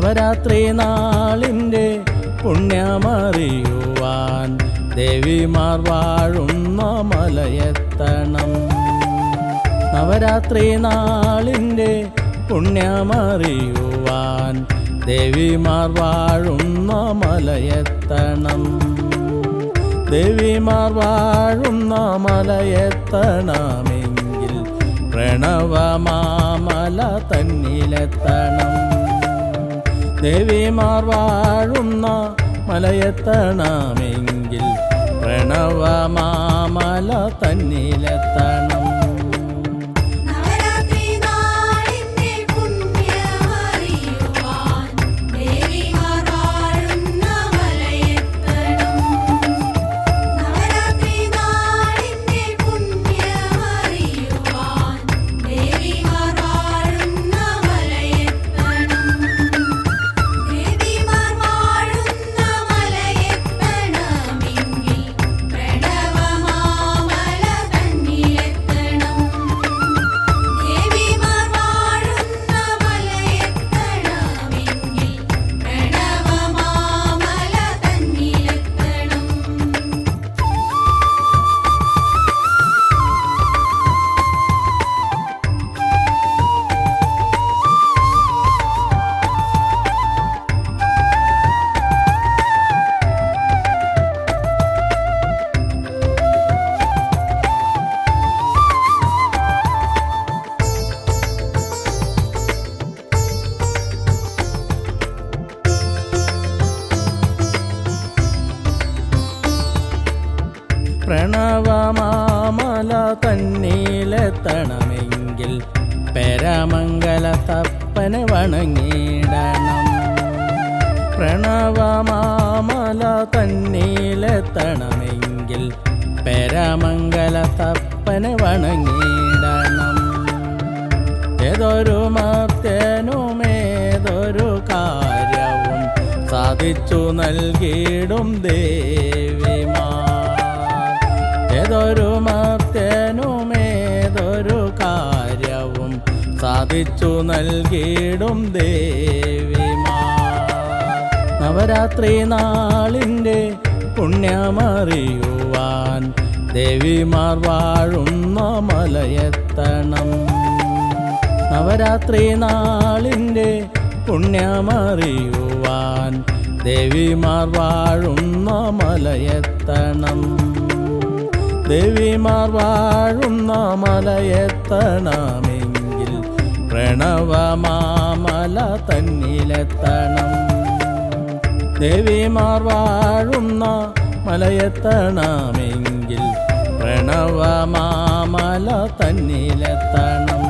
നവരാത്രി നാളിന്റെ പുണ്യമറിയുവാൻ ദേവിമാർ വാഴുന്ന മലയെത്തണം. നവരാത്രി നാളിന്റെ പുണ്യമറിയുവാൻ ദേവിമാർ വാഴുന്ന മലയെത്തണം. ദേവിമാർ വാഴുന്ന മലയെത്തണമെങ്കിൽ പ്രണവമാമല തന്നിലെത്തണം. ദേവിമാർ വാഴുന്ന മലയെത്തണമെങ്കിൽ പ്രണവമാമല തന്നിലെത്തണം. തപ്പനെ വണങ്ങിയിടണം പ്രണവമാമല തന്നീലെത്തണമെങ്കിൽ പരമംഗല തപ്പന് വണങ്ങിടണം. ഏതൊരു മർത്തനുമേതൊരു കാര്യവും സാധിച്ചു നൽകിയിടും ദേവിമാർ സാധിച്ചു നൽകിയിടും ദേവിമാ നവരാത്രി നാളിന്റെ പുണ്യമറിയുവാൻ ദേവിമാർ വാഴുന്ന മലയെത്തണം. നവരാത്രി നാളിന്റെ പുണ്യമറിയുവാൻ ദേവിമാർ വാഴുന്ന മലയെത്തണം. ദേവിമാർ വാഴുന്ന മലയെത്തണമെങ്കിൽ പ്രണവമാമല തന്നിലെത്തണം. ദേവിമാർ വാഴുന്ന മലയെത്തണമെങ്കിൽ പ്രണവമാമല തന്നിലെത്തണം.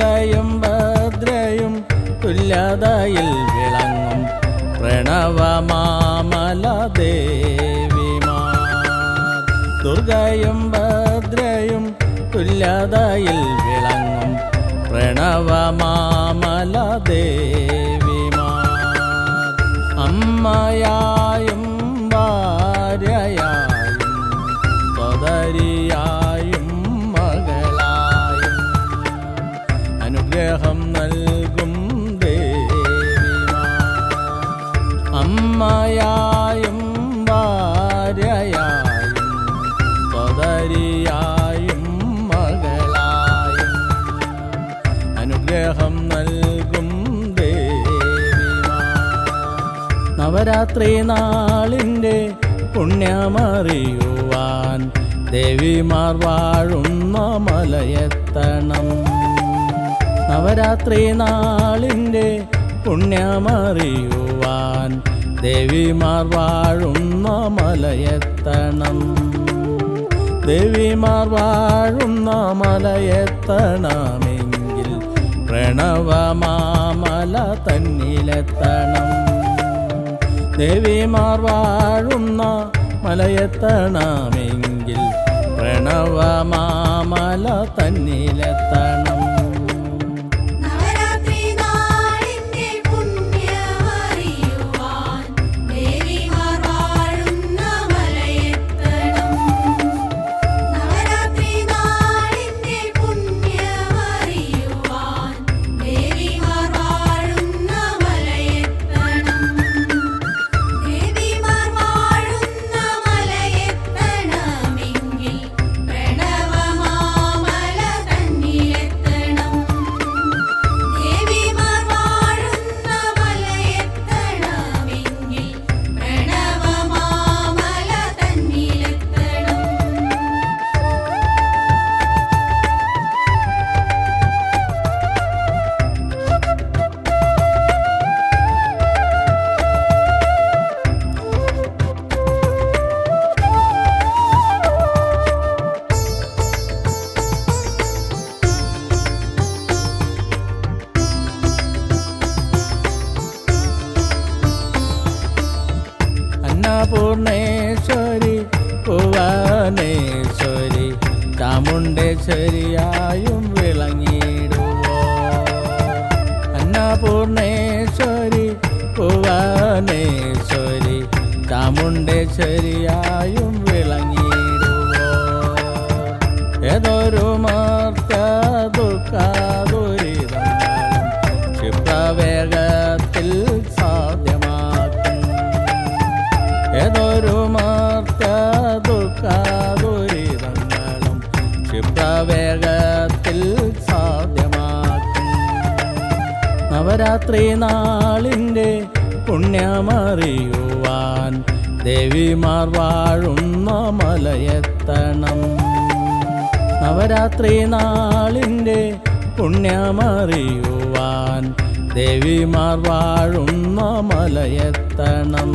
ദുർഗയും ഭദ്രയും തുല്യതയിൽ വിളങ്ങും. പ്രണവമാമല ദേവിമാർ ദുർഗയും ഭദ്രയും തുല്യതയിൽ വിളങ്ങും. പ്രണവമാമല ദേവിമാർ അമ്മയായും നവരാത്രി നാളിന്റെ പുണ്യമറിയുവാൻ ദേവിമാർ വാഴുന്ന മലയെത്തണം. നവരാത്രി നാളിന്റെ പുണ്യമറിയുവാൻ ദേവിമാർ വാഴുന്ന മലയെത്തണം. ദേവിമാർ വാഴുന്ന മലയെത്തണമെങ്കിൽ പ്രണവമാമല തന്നിലെത്തണം. ദേവിമാർ വാഴുന്ന മലയെത്തണമെങ്കിൽ പ്രണവമാമല തന്നിലെത്തണം. അന്നപൂർണേശ്വരി ഭുവനേശ്വരി ചാമുണ്ടേശ്വരിയായും വിളങ്ങിടുവോ അന്നപൂർണേശ്വരി ഭുവനേശ്വരി ചാമുണ്ടേശ്വരിയായും നവരാത്രി നാളിന്റെ പുണ്യമറിയുവാൻ ദേവിമാർ വാഴുന്ന മലയെത്തണം. നവരാത്രി നാളിന്റെ പുണ്യമറിയുവാൻ ദേവിമാർ വാഴുന്ന മലയെത്തണം.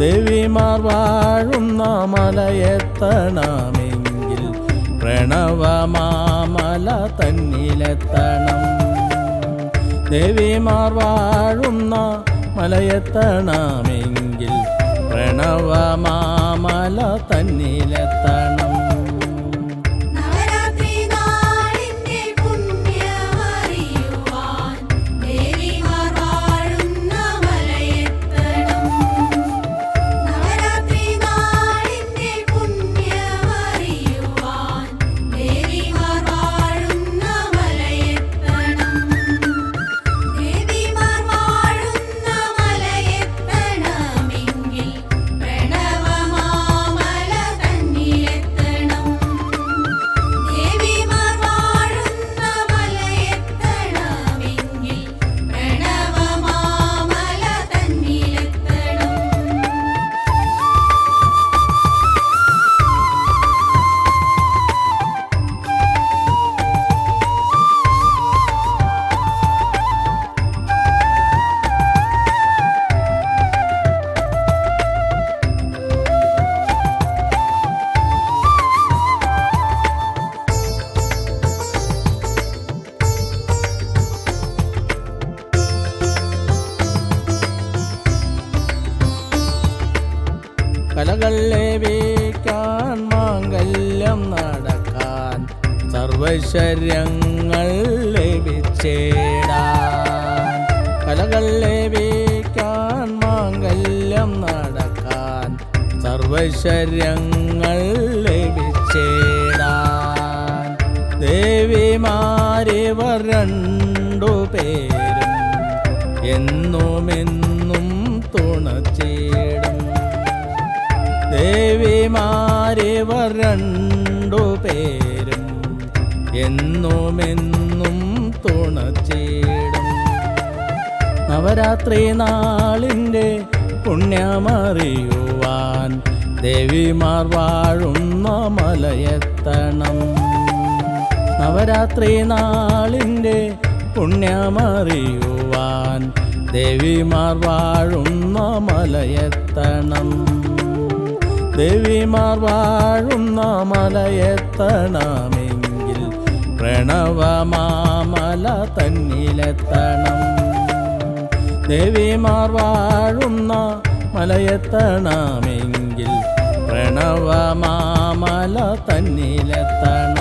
ദേവിമാർ വാഴുന്ന മലയെത്തണമെങ്കിൽ പ്രണവമാമല തന്നിലെത്തണം. ദേവിമാർ വാഴുന്ന മലയെത്തണമെങ്കിൽ പ്രണവമാമല തന്നിലെത്തണം. സർവൈശ്വര്യങ്ങൾ ലഭിച്ചേടാൻ. കലകൾ ലഭിക്കാൻ മാംഗല്യം നടക്കാൻ സർവൈശ്വര്യങ്ങൾ ലഭിച്ചേടാൻ. ദേവിമാരിവർ രണ്ടു പേരും എന്നുമെന്നും തുണച്ചേടും. ദേവിമാരിവർ രണ്ടു പേരും എന്നുമെന്നും തുണച്ചേടും. നവരാത്രി നാളിന്റെ പുണ്യമറിയുവാൻ ദേവിമാർ വാഴുന്ന മലയെത്തണം. നവരാത്രി നാളിന്റെ പുണ്യമറിയുവാൻ ദേവിമാർ വാഴുന്ന മലയെത്തണം. ദേവിമാർ വാഴുന്ന മലയെത്തണമെങ്കിൽ പ്രണവമാമല തന്നിലെത്തണം ദേവിമാർ വാഴുന്ന മലയെത്തണമെങ്കിൽ പ്രണവമാമല തന്നിലെത്തണം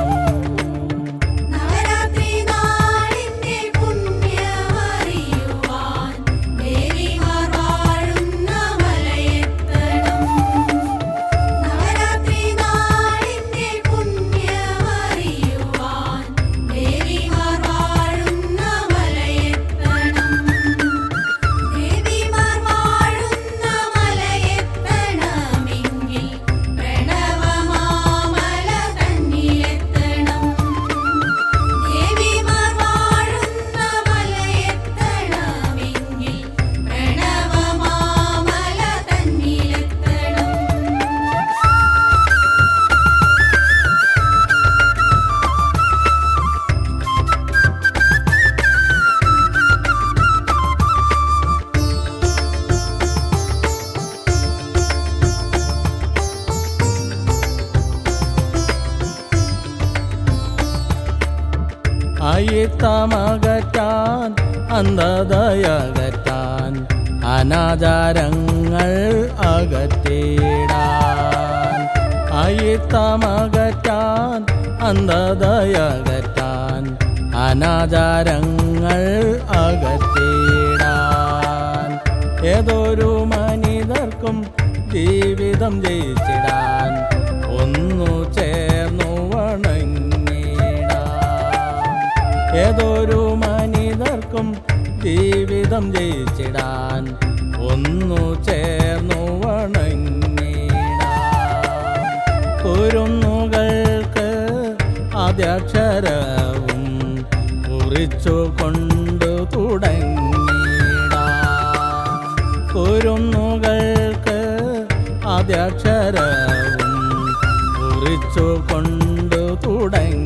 അകറ്റിടാൻ അയിത്തമകറ്റാൻ അന്ധതയകറ്റാൻ അനാചാരങ്ങൾ അകത്തേടാൻ ഏതൊരു മനിതർക്കും ജീവിതം ജയിച്ചിടാൻ ഒന്നു ചേർന്നു വണങ്ങിടാൻ ഏതൊരു മനിതർക്കും ജീവിതം ജയിച്ചിടാൻ ഒന്നു ചേർന്നു വണങ്ങിടാൻ കുരുന്നുകൾക്ക് ആദ്യാക്ഷരവും കുറിച്ചു കൊണ്ടു തുടങ്ങിടാൻ കുരുന്നുകൾക്ക് ആദ്യാക്ഷരവും കുറിച്ചു കൊണ്ടു തുടങ്ങിടാൻ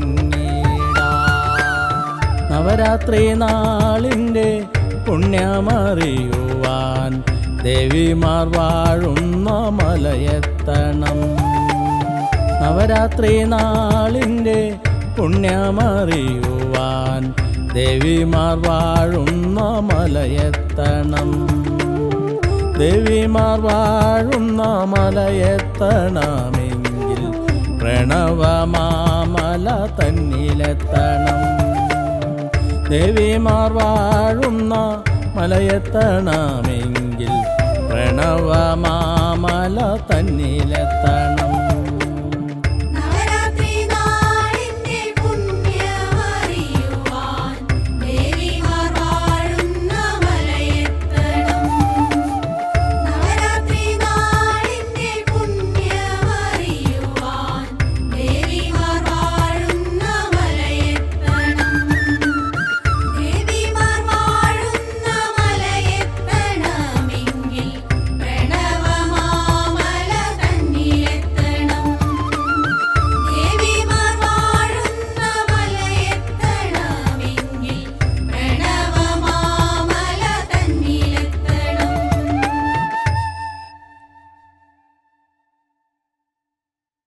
നവരാത്രി നാളിന്റെ പുണ്യമറിയുവാൻ ദേവിമാർ വാഴുന്ന മലയെത്തണം. നവരാത്രി നാളിന്റെ പുണ്യമറിയുവാൻ ദേവിമാർ വാഴുന്ന മലയെത്തണം. ദേവിമാർ വാഴുന്ന മലയെത്തണമെങ്കിൽ പ്രണവമാമല തന്നിലെത്തണം. ദേവിമാർ വാഴുന്ന മലയെത്തണമെങ്കിൽ പ്രണവമാമല തന്നിലെത്തണം.